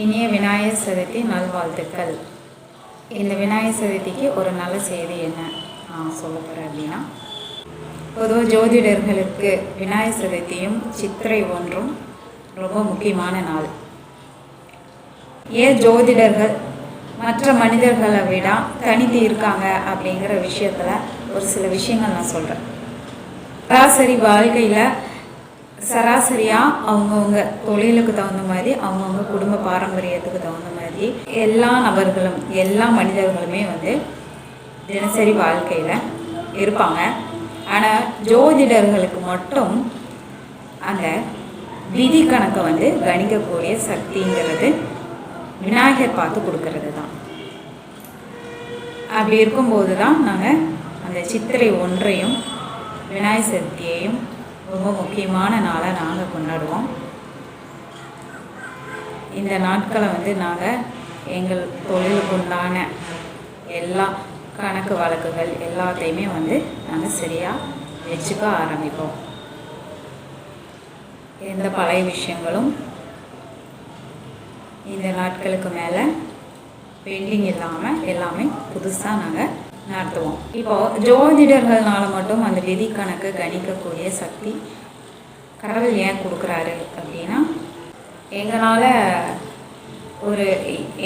இனிய விநாயகர் சதுர்த்தி நல்வாழ்த்துக்கள். இந்த விநாயகர் சதுர்த்திக்கு ஒரு நல்ல செய்தி என்ன? நான் சொல்ல போகிறேன் அப்படின்னா பொதுவாக ஜோதிடர்களுக்கு விநாயகர் சதுர்த்தியும் சித்திரை ஒன்றும் ரொம்ப முக்கியமான நாள். ஏன் ஜோதிடர்கள் மற்ற மனிதர்களை விட தனித்து இருக்காங்க அப்படிங்கிற விஷயத்தில் ஒரு சில விஷயங்கள் நான் சொல்கிறேன் சராசரி வாழ்க்கையில் சராசரியாக அவங்கவுங்க தொழிலுக்கு தகுந்த மாதிரி அவங்கவுங்க குடும்ப பாரம்பரியத்துக்கு தகுந்த மாதிரி எல்லா நபர்களும் எல்லா மனிதர்களுமே வந்து தினசரி வாழ்க்கையில் இருப்பாங்க. ஆனால் ஜோதிடர்களுக்கு மட்டும் அந்த விதி கணக்கை வந்து கணிக்கக்கூடிய சக்திங்கிறது விநாயகர் பார்த்து கொடுக்கறது தான். அப்படி இருக்கும்போது தான் நாங்கள் அந்த சித்திரை ஒன்றையும் விநாயகர் சதுர்த்தியையும் ரொம்ப முக்கியமான நாளாக நாங்கள் கொண்டாடுவோம். இந்த நாட்களை வந்து நாங்கள் எங்கள் தொழிலுக்குண்டான எல்லா கணக்கு வழக்குகள் எல்லாத்தையுமே வந்து நாங்கள் சரியாக வச்சுக்க ஆரம்பிப்போம். எந்த பழைய விஷயங்களும் இந்த நாட்களுக்கு மேலே பெண்டிங் இல்லாமல் எல்லாமே புதுசாக நாங்கள் நடத்துவோம். இப்போ ஜோதிடர்கள்னால மட்டும் அந்த விதி கணக்கு கணிக்கக்கூடிய சக்தி கடவுள் ஏன் கொடுக்குறாரு அப்படின்னா எங்களால் ஒரு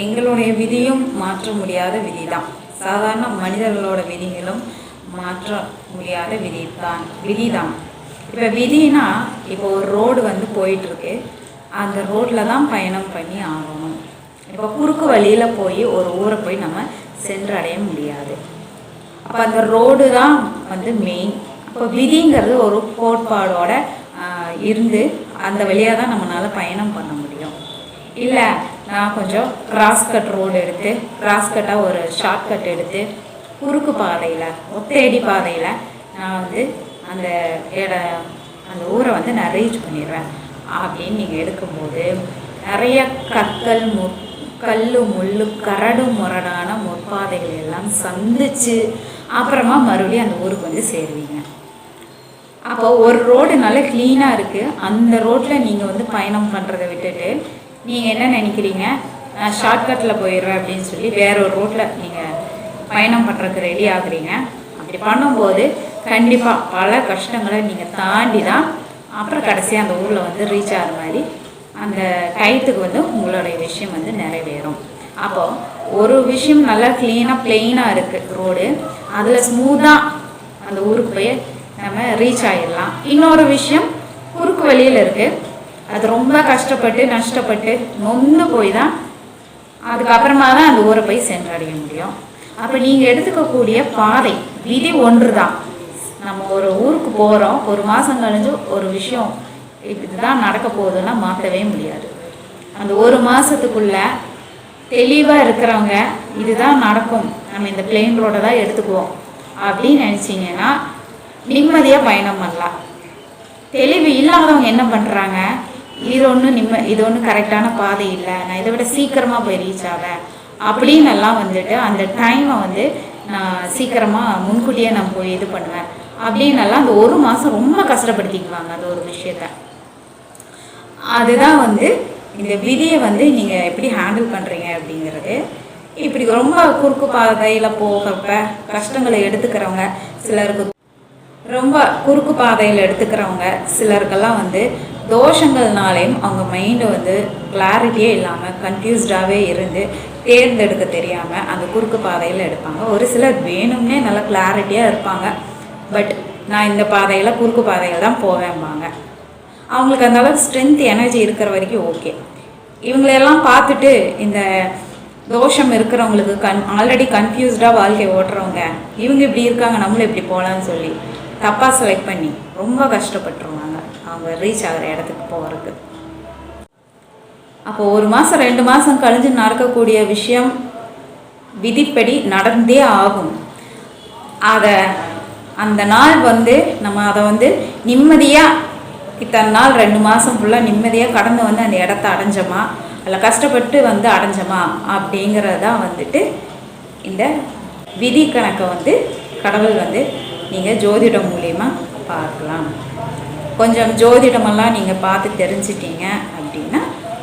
எங்களுடைய விதியும் மாற்ற முடியாத விதி தான் சாதாரண மனிதர்களோட விதிகளும் மாற்ற முடியாத விதி தான் விதி தான் இப்போ விதினா இப்போ ஒரு ரோடு வந்து போயிட்டுருக்கு. அந்த ரோட்டில் தான் பயணம் பண்ணி ஆகணும். இப்போ குறுக்கு வழியில் போய் ஒரு ஊரை போய் நம்ம சென்றடைய முடியாது. அப்போ அந்த ரோடு தான் வந்து மெயின் அப்போ விதிங்கிறது ஒரு கோட்பாடோட இருந்து அந்த வழியாக தான் நம்மளால் பயணம் பண்ண முடியும். இல்லை நான் கொஞ்சம் கிராஸ் கட் ரோடு எடுத்து கிராஸ் கட்டாக ஒரு ஷார்ட் கட் எடுத்து குறுக்கு பாதையில் ஒத்தேடி பாதையில் நான் வந்து அந்த இட அந்த ஊரை வந்து நான் ரீச் பண்ணிடுவேன். அப்படின்னு நீங்கள் எடுக்கும்போது நிறைய கற்கள் மு கல் முள் கரடு முரடான முற்பாதைகள் எல்லாம் சந்திச்சு அப்புறமா மறுபடியும் அந்த ஊருக்கு வந்து சேருவீங்க. அப்போ ஒரு ரோடு நல்லா க்ளீனாக இருக்குது அந்த ரோட்டில் நீங்கள் வந்து பயணம் பண்ணுறதை விட்டுட்டு நீங்கள் என்ன நினைக்கிறீங்க? நான் ஷார்ட்கட்டில் போயிடுறேன் அப்படின்னு சொல்லி வேற ஒரு ரோட்டில் நீங்கள் பயணம் பண்ணுறதுக்கு ரெடி ஆகுறீங்க. அப்படி பண்ணும்போது கண்டிப்பாக பல கஷ்டங்களை நீங்கள் தாண்டி தான் அப்புறம் கடைசியாக அந்த ஊரில் வந்து ரீச் ஆகிற மாதிரி அந்த டயத்துக்கு வந்து உங்களுடைய விஷயம் வந்து நிறைவேறும். அப்போ ஒரு விஷயம் நல்லா க்ளீனாக பிளெயினாக இருக்குது ரோடு அதில் ஸ்மூத்தாக அந்த ஊருக்கு போய் நம்ம ரீச் ஆகிடலாம் இன்னொரு விஷயம் குறுக்கு வழியில் இருக்குது அது ரொம்ப கஷ்டப்பட்டு நஷ்டப்பட்டு நொந்து போய் தான் அதுக்கப்புறமா தான் அந்த ஊரை போய் சென்றடைய முடியும். அப்போ நீங்கள் எடுத்துக்கக்கூடிய பாதை விதி ஒன்று தான் நம்ம ஒரு ஊருக்கு போகிறோம் ஒரு மாதம் கழிஞ்சு ஒரு விஷயம் இதுதான் நடக்க போகுதுன்னா மாற்றவே முடியாது. அந்த ஒரு மாதத்துக்குள்ளே தெளிவாக இருக்கிறவங்க இதுதான் நடக்கும். நம்ம இந்த பிளெயின் ரோடை தான் எடுத்துக்குவோம். அப்படின்னு நினச்சிங்கன்னா நிம்மதியாக பயணம் பண்ணலாம். தெளிவு இல்லாதவங்க என்ன பண்ணுறாங்க இது ஒன்றும் நிம்ம இது ஒன்றும் கரெக்டான பாதை இல்லை. நான் இதை விட சீக்கிரமாக போய் ரீச் ஆவேன். அப்படின்னு எல்லாம் வந்துட்டு அந்த டைமை வந்து நான் சீக்கிரமாக முன்கூட்டியே நான் போய் இது பண்ணுவேன். அப்படின்னு எல்லாம் அந்த ஒரு மாதம் ரொம்ப கஷ்டப்படுத்திக்குவாங்க. அந்த ஒரு விஷயத்த. அதுதான் வந்து இந்த விதியை வந்து நீங்கள் எப்படி ஹேண்டில் பண்ணுறீங்க அப்படிங்கிறது இப்படி ரொம்ப குறுக்கு பாதையில் போகிறப்ப கஷ்டங்களை எடுத்துக்கிறவங்க சிலருக்கு ரொம்ப குறுக்கு பாதையில் எடுத்துக்கிறவங்க சிலருக்கெல்லாம் வந்து தோஷங்கள்னாலேயும் அவங்க மைண்டு வந்து கிளாரிட்டியே இல்லாமல் கன்ஃபியூஸ்டாகவே இருந்து தேர்ந்தெடுக்க தெரியாமல் அந்த குறுக்கு பாதையில் எடுப்பாங்க. ஒரு சிலர் வேணும்னே நல்லா கிளாரிட்டியாக இருப்பாங்க. பட் நான் இந்த பாதையில் குறுக்கு பாதையில் தான் போவேன்பாங்க அவங்களுக்கு அந்த அளவுக்கு ஸ்ட்ரென்த் எனர்ஜி இருக்கிற வரைக்கும் ஓகே இவங்களெல்லாம் பார்த்துட்டு இந்த தோஷம் இருக்கிறவங்களுக்கு கன் ஆல்ரெடி கன்ஃபியூஸ்டாக வாழ்க்கை ஓட்டுறவங்க இவங்க இப்படி இருக்காங்க நம்மளும் இப்படி போகலான்னு சொல்லி தப்பாக செலக்ட் பண்ணி ரொம்ப கஷ்டப்பட்டுருவாங்க. அவங்க ரீச் ஆகிற இடத்துக்கு போகிறதுக்கு அப்போ ஒரு மாதம் ரெண்டு மாதம் கழிஞ்சு நடக்கக்கூடிய விஷயம் விதிப்படி நடந்தே ஆகும். அதை அந்த நாள் வந்து நம்ம அதை வந்து நிம்மதியாக இத்தனை நாள் ரெண்டு மாதம் ஃபுல்லாக நிம்மதியாக கடந்து வந்து அந்த இடத்த அடைஞ்சோமா? அல்ல கஷ்டப்பட்டு வந்து அடைஞ்சோமா? அப்படிங்கிறதான் வந்துட்டு இந்த விதி கணக்கை வந்து கடவுள் வந்து நீங்கள் ஜோதிடம் மூலியமாக பார்க்கலாம். கொஞ்சம் ஜோதிடமெல்லாம் நீங்கள் பார்த்து தெரிஞ்சிட்டீங்க அப்படின்னா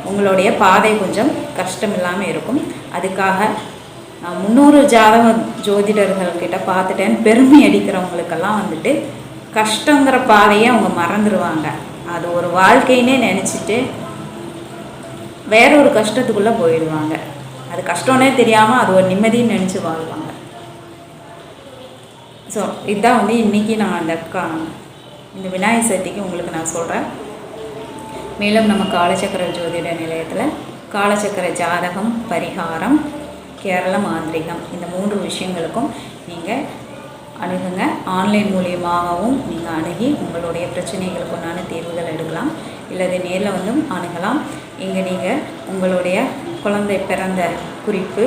உங்களுடைய பாதை கொஞ்சம் கஷ்டம் இல்லாமல் இருக்கும். அதுக்காக நான் முந்நூறு ஜாதக ஜோதிடர்கள்கிட்ட பார்த்துட்டேன். பெருமை அடிக்கிறவங்களுக்கெல்லாம் வந்துட்டு கஷ்டங்கிற பாதையை அவங்க மறந்துடுவாங்க அது ஒரு வாழ்க்கைன்னே நினச்சிட்டு வேற ஒரு கஷ்டத்துக்குள்ளே போயிடுவாங்க. அது கஷ்டம்னே தெரியாமல் அது ஒரு நிம்மதின்னு நினச்சி வாழ்வாங்க. ஸோ இதுதான் வந்து இன்றைக்கி நான் அந்த கா இந்த விநாயகர் சதுர்த்திக்கு உங்களுக்கு நான் சொல்கிறேன் மேலும் நம்ம காலச்சக்கர ஜோதிட நிலையத்தில் காலச்சக்கர ஜாதகம் பரிகாரம் கேரள மாந்திரிகம் இந்த மூன்று விஷயங்களுக்கும் நீங்கள் அணுகுங்க. ஆன்லைன் மூலியமாகவும் நீங்கள் அணுகி உங்களுடைய பிரச்சனைகளுக்கு உண்டான தீர்வுகள் எடுக்கலாம். இல்லது நேரில் வந்தும் அணுகலாம். இங்கே நீங்கள் உங்களுடைய குழந்தை பிறந்த குறிப்பு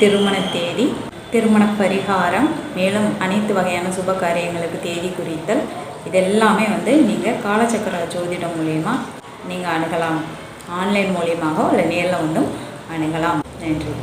திருமண தேதி திருமண பரிகாரம் மேலும் அனைத்து வகையான சுப காரியங்களுக்கு தேதி குறித்தல். இதெல்லாமே வந்து நீங்கள் காலச்சக்கர ஜோதிடம் மூலயமா நீங்கள் அணுகலாம். ஆன்லைன் மூலியமாகவோ இல்லை நேரில் வந்தும் அணுகலாம். நன்றி.